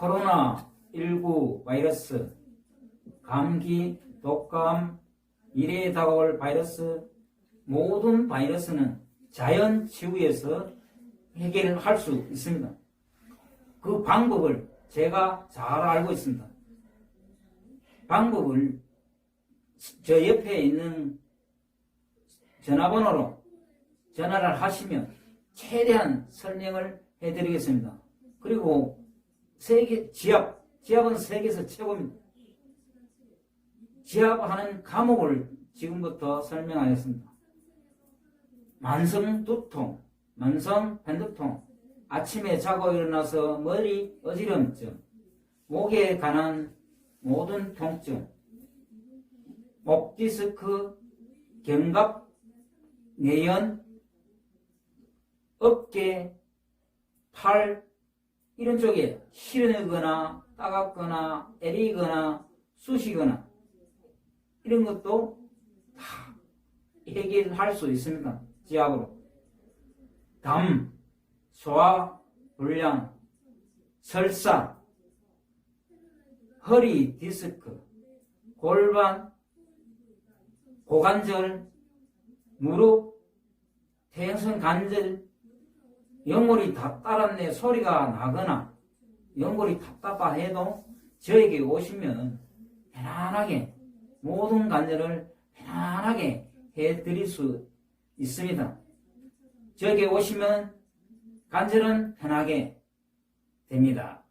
코로나19 바이러스, 감기, 독감, 미래에 다가올 바이러스, 모든 바이러스는 자연 치유에서 해결할 수 있습니다. 그 방법을 제가 잘 알고 있습니다. 방법을 저 옆에 있는 전화번호로 전화를 하시면 최대한 설명을 해드리겠습니다. 그리고 세계 지압, 지압은 세계에서 최고입니다. 지압하는 과목을 지금부터 설명하겠습니다. 만성 두통, 만성 밴드통, 아침에 자고 일어나서 머리 어지럼증, 목에 관한 모든 통증, 목 디스크, 견갑, 내연, 어깨, 팔 이런 쪽에 시려거나 따갑거나 애리거나 쑤시거나 이런 것도 다 해결할 수 있습니다. 지압으로. 담, 소화 불량, 설사, 허리 디스크, 골반, 고관절, 무릎, 태양성 관절, 다 따랐네 소리가 나거나 연골이 답답해도 저에게 오시면 편안하게 모든 관절을 편안하게 해드릴 수 있습니다. 저에게 오시면 관절은 편하게 됩니다.